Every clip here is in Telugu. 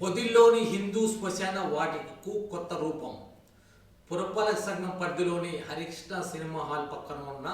పొదిల్లోని హిందూ శ్మశాన వాటికు కొత్త రూపం. పురపాలక సంఘం పరిధిలోని హరికృష్ణ సినిమా హాల్ పక్కన ఉన్న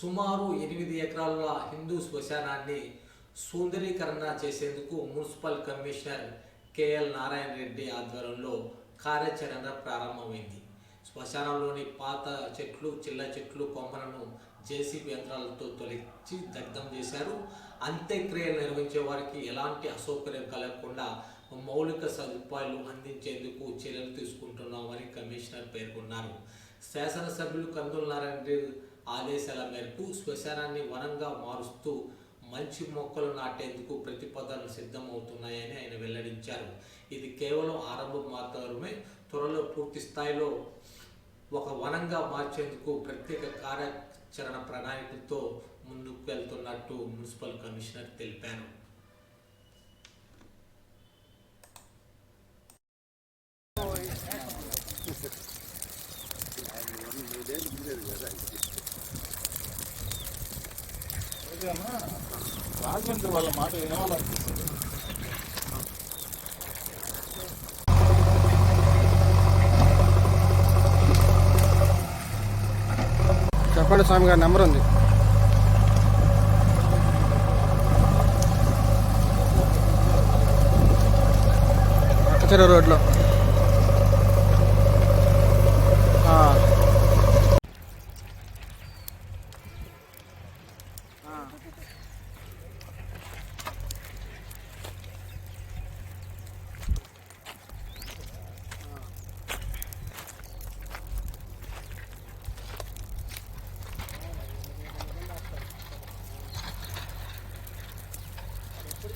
సుమారు ఎనిమిది ఎకరాల హిందూ శ్మశానాన్ని సుందరీకరణ చేసేందుకు municipal commissioner KL Narayana Reddy ఆధ్వర్యంలో కార్యాచరణ ప్రారంభమైంది. శ్మశానంలోని పాత చెట్లు చిల్ల చెట్లు కొమ్మలను జేసీబీ యంత్రాలతో తొలగించి దగ్ధం చేశారు. అంత్యక్రియలు నిర్వహించే వారికి ఎలాంటి అసౌకర్యం కలగకుండా మౌలిక సదుపాయాలు అందించేందుకు చర్యలు తీసుకుంటున్నామని కమిషనర్ పేర్కొన్నారు. శాసనసభ్యులు కందుల నారాయణ రెడ్డి ఆదేశాల మేరకు శ్మశానాన్ని వనంగా మారుస్తూ మంచి మొక్కలు నాటేందుకు ప్రతిపాదనలు సిద్ధమవుతున్నాయని ఆయన వెల్లడించారు. ఇది కేవలం ఆరంభం మాత్రమే త్వరలో పూర్తి స్థాయిలో ఒక వనంగా మార్చేందుకు ప్రత్యేక కార్యాచరణ ప్రణాళికతో ముందుకు వెళ్తున్నట్టు మున్సిపల్ కమిషనర్ తెలిపారు. రాజమండ్రి వాళ్ళ మాట వినాలనిపిస్తుంది చెప్పండి స్వామి గారి నెంబర్ ఉంది. చెరువు రోడ్లో.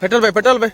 पेट्रोल भाई पेट्रोल भाई